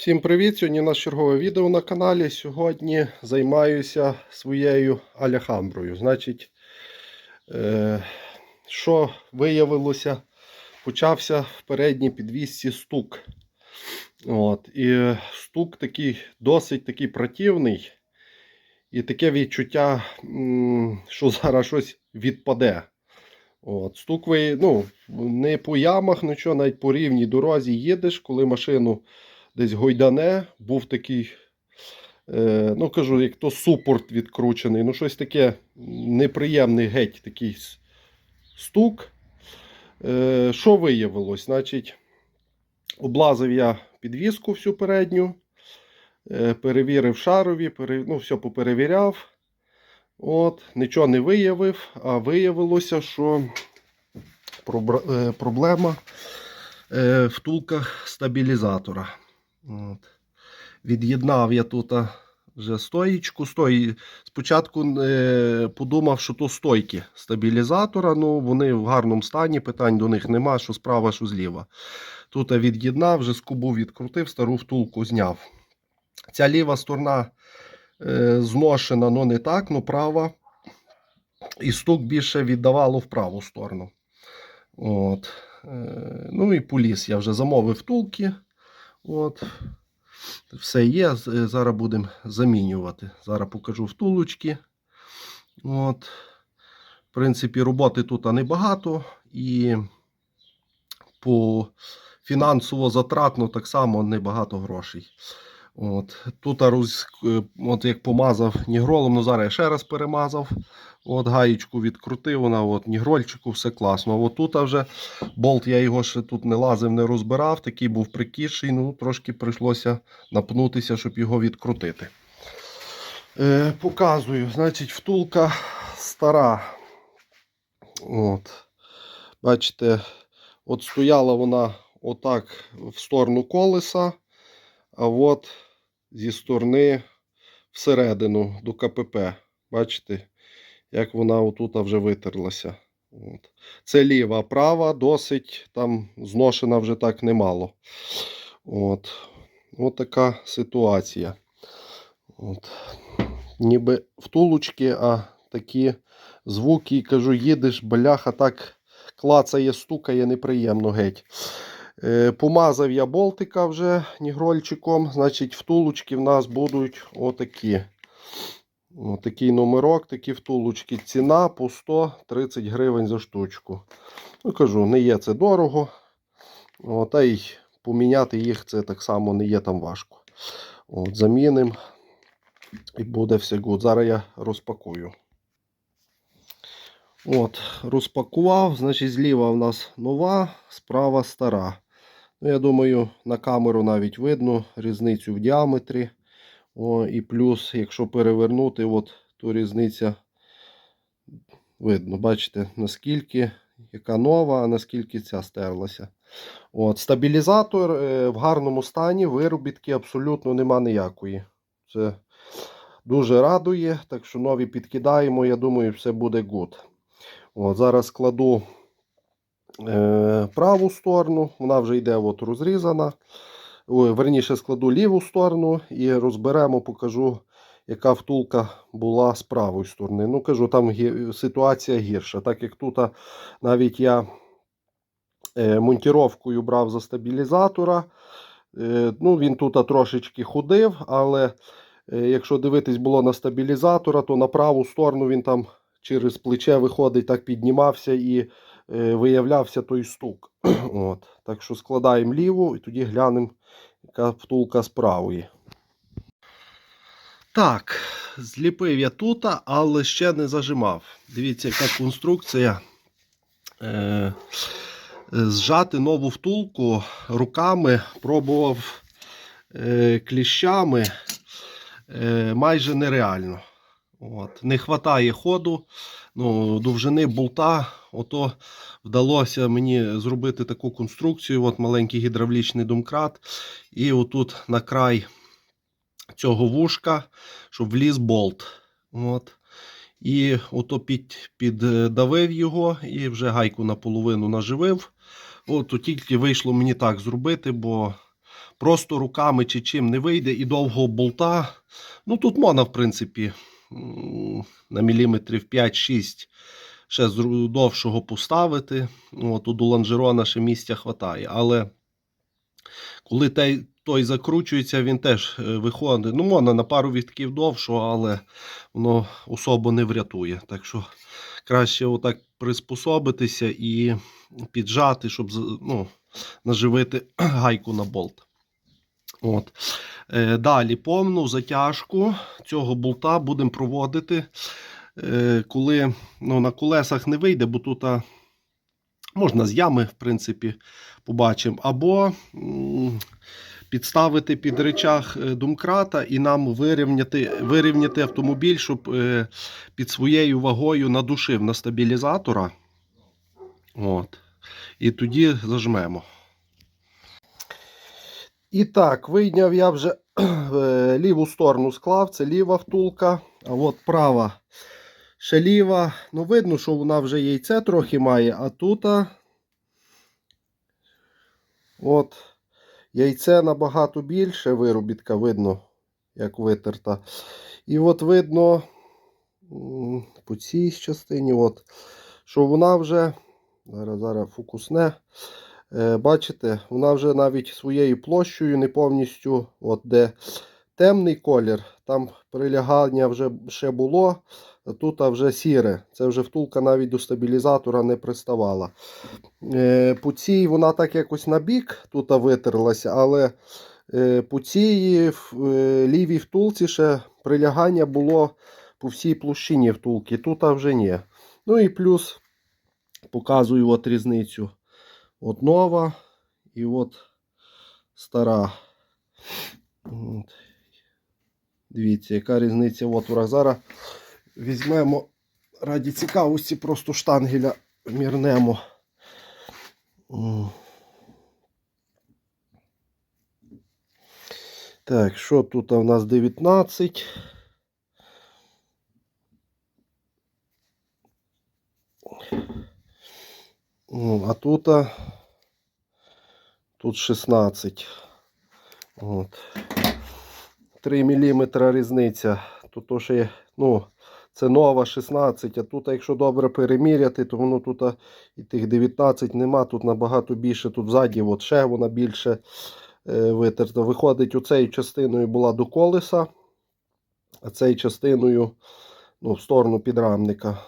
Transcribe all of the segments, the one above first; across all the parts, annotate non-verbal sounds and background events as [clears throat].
Всім привіт! Сьогодні у нас чергове відео на каналі. Сьогодні займаюся своєю аляхамброю. Значить, е, що виявилося, почався в передній підвісці стук. От, і стук такий досить такий противний. І таке відчуття, що зараз щось відпаде. От, стук ви, ну, не по ямах, нічого, навіть по рівній дорозі їдеш, коли машину десь гойдане, був такий, е, ну кажу, як то супорт відкручений, ну щось таке неприємний геть такий стук. Е, що виявилось? Значить, облазив я підвіску всю передню, е, перевірив шарові, пере, ну, все поперевіряв. От, нічого не виявив, а виявилося, що проблема в втулках стабілізатора. От. Від'єднав я тут вже стоїчку. Стої... Спочатку е, подумав, що то стойки стабілізатора. Ну, вони в гарному стані, питань до них нема, що справа, що зліва. Тут від'єднав, вже скобу відкрутив, стару втулку зняв. Ця ліва сторона е, зношена, але не так, ну права. І стук більше віддавало в праву сторону. От. Е, ну і поліз. Я вже замовив втулки. От. Все є. Е, Зараз будемо замінювати. Зараз покажу втулочки. От. В принципі, роботи тут небагато. І по фінансово затратно так само небагато грошей. От. Тут е, от як помазав нігролом, ну зараз я ще раз перемазав. От гаєчку відкрутив, вона от нігрольчику, все класно. От тут вже болт я його ще тут не лазив, не розбирав, такий був прикіший, ну трошки прийшлося напнутися, щоб його відкрутити. Е, показую, значить, втулка стара. От. Бачите, от стояла вона отак в сторону колеса, а от зі сторони всередину до КПП. Бачите, як вона отут вже витерлася. От. Це ліва, права досить там зношена вже так немало. От. От така ситуація. От. Ніби втулочки, а такі звуки, кажу, їдеш, бляха, так клацає, стукає неприємно геть. Е, помазав я болтика вже нігрольчиком, значить, втулочки в нас будуть отакі. Отакий номерок, такі втулочки. Ціна по 130 гривень за штучку. Ну, кажу, не є це дорого. Та й поміняти їх це так само не є там важко. От, замінимо і буде все good. Зараз я розпакую. От, розпакував. Значить, зліва в нас нова, справа стара. Ну, я думаю, на камеру навіть видно різницю в діаметрі. О, і плюс, якщо перевернути, от то різниця видно. Бачите, наскільки яка нова, а наскільки ця стерлася. От, стабілізатор е, в гарному стані, виробітки абсолютно нема ніякої. Це дуже радує. Так що нові підкидаємо, я думаю, все буде. От, зараз кладу праву сторону, вона вже йде от розрізана. Верніше складу ліву сторону і розберемо, покажу, яка втулка була з правої сторони. Ну, кажу, там ситуація гірша. Так як тут навіть я е, монтіровкою брав за стабілізатора. Е, ну, він тут трошечки ходив, але е, якщо дивитись було на стабілізатора, то на праву сторону він там через плече виходить, так піднімався і е, виявлявся той стук. [clears throat] От. Так що складаємо ліву і тоді глянемо, яка втулка з правої. Так, зліпив я тут, але ще не зажимав. Дивіться, яка конструкція. Е, зжати нову втулку руками пробував е, кліщами е, майже нереально. От. Не вистачає ходу, ну, довжини болта. Ото вдалося мені зробити таку конструкцію. От маленький гідравлічний домкрат. І отут на край цього вушка, щоб вліз болт. От. І ото під, піддавив його і вже гайку наполовину наживив. От, тільки вийшло мені так зробити, бо просто руками чи чим не вийде і довго болта. Ну тут можна, в принципі, на міліметрів 5-6 ще з довшого поставити. От, у лонжерона ще місця хватає. Але коли той, той закручується, він теж е, виходить. Ну, можна на пару вітків довшого, але воно особо не врятує. Так що краще отак приспособитися і піджати, щоб ну, наживити [clears throat] гайку на болт. От. Е, Далі повну затяжку цього болта будемо проводити, е, коли ну, на колесах не вийде, бо тут можна з ями, в принципі, побачимо. Або підставити під речах е, думкрата і нам вирівняти, вирівняти автомобіль, щоб під своєю вагою надушив на стабілізатора. От. І тоді зажмемо. І так, вийняв я вже [clears throat] ліву сторону склав, це ліва втулка, а от права ще ліва. Ну, видно, що вона вже яйце трохи має, а тут от яйце набагато більше, виробітка видно, як витерта. І от видно по цій частині, от, що вона вже, зараз, зараз фокусне. Е, Бачите, вона вже навіть своєю площею не повністю, от де темний колір, там прилягання вже ще було, тут вже сіре. Це вже втулка навіть до стабілізатора не приставала. Е, По цій вона так якось на бік тут витерлася, але е, по цій лівій втулці ще прилягання було по всій площині втулки. Тут вже ні. Ну і плюс показую от різницю. От нова і от стара. От. Дивіться, яка різниця от Зараз візьмемо раді цікавості, просто штангеля мірнемо. Так, що тут у нас 19? А тут, тут 16. От. 3 мм різниця. Тут ще ну, це нова 16, а тут, якщо добре переміряти, то воно тут і тих 19 нема, тут набагато більше, тут ззаді от ще вона більше е, витерта. Виходить, оцею частиною була до колеса, а цією частиною ну, в сторону підрамника.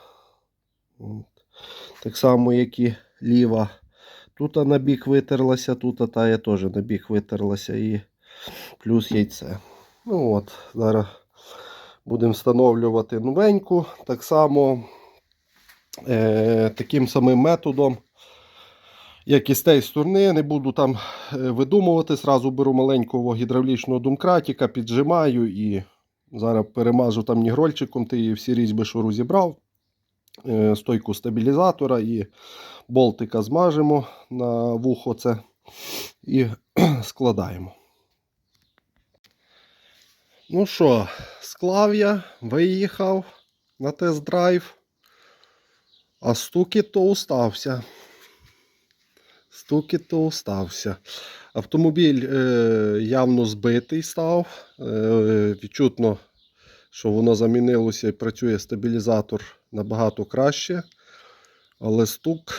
Так само, як і ліва. Тут на бік витерлася, тут та я теж на бік витерлася і плюс яйце. Ну от, зараз будемо встановлювати новеньку. Так само е, таким самим методом, як і з тієї сторони, не буду там е, видумувати. Зразу беру маленького гідравлічного думкратика, піджимаю і зараз перемажу там нігрольчиком, ти всі різьби, що розібрав. Е, стойку стабілізатора і болтика змажемо на вухо це і [clears throat] складаємо. Ну що, склав я, виїхав на тест-драйв, а стукіт то устався. Стукіт то устався. Автомобіль е, явно збитий став. Е, відчутно, що воно замінилося і працює стабілізатор набагато краще. Але стук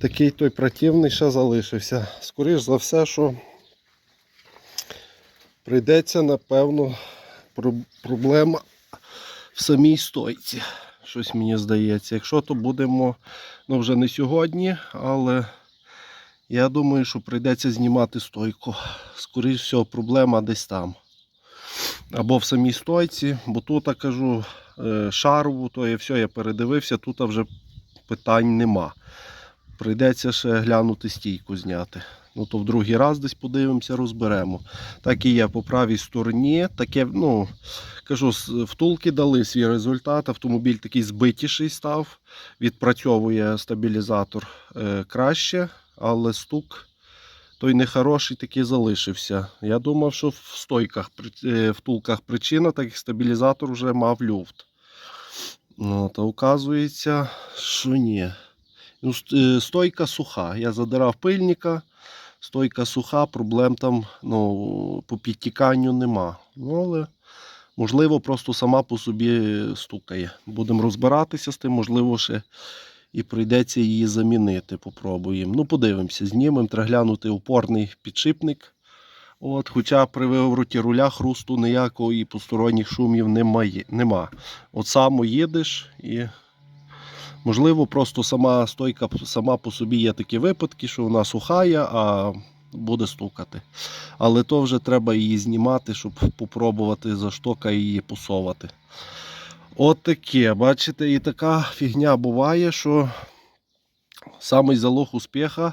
такий той противний ще залишився. Скоріш за все, що прийдеться, напевно, проблема в самій стойці. Щось мені здається. Якщо то будемо, ну вже не сьогодні, але я думаю, що прийдеться знімати стойку. Скоріше всього, проблема десь там. Або в самій стойці, бо тут я кажу шарову, то є все, я передивився, тут вже питань нема. Прийдеться ще глянути стійку зняти. Ну то в другий раз десь подивимося, розберемо. Так і є по правій стороні. Таке, ну, кажу, втулки дали свій результат. Автомобіль такий збитіший став, відпрацьовує стабілізатор е, краще, але стук той нехороший такий залишився. Я думав, що в стойках, е, втулках причина, так як стабілізатор вже мав люфт. Ну, та оказується, що ні. Ну, е, Стойка суха. Я задирав пильника, стойка суха, проблем там ну, по підтіканню нема. Ну, але можливо, просто сама по собі стукає. Будемо розбиратися з тим, можливо, ще і прийдеться її замінити. Попробуємо. Ну, подивимося, знімемо, треба глянути опорний підшипник. От, хоча при вивороті руля хрусту ніякого і посторонніх шумів немає, нема. От само їдеш і можливо просто сама стойка сама по собі є такі випадки, що вона сухає, а буде стукати. Але то вже треба її знімати, щоб попробувати за її посовати. От бачите, і така фігня буває, що самий залог успіха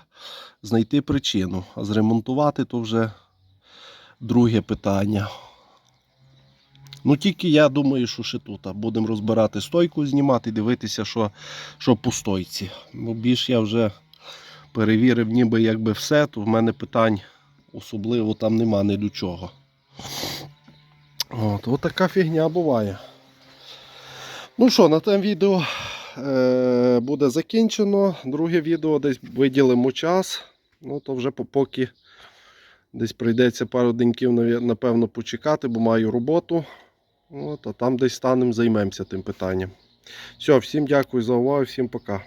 знайти причину, а зремонтувати то вже друге питання. Ну тільки я думаю, що ще тут. Будемо розбирати стойку, знімати, дивитися, що, що по стойці. Бо більш я вже перевірив ніби якби все, то в мене питань особливо там нема ні до чого. От, от така фігня буває. Ну що, на тому відео е, буде закінчено. Друге відео десь виділимо час. Ну, то вже поки десь прийдеться пару деньків, напевно, почекати, бо маю роботу. От, а там десь станемо, займемося тим питанням. Все, всім дякую за увагу, всім пока.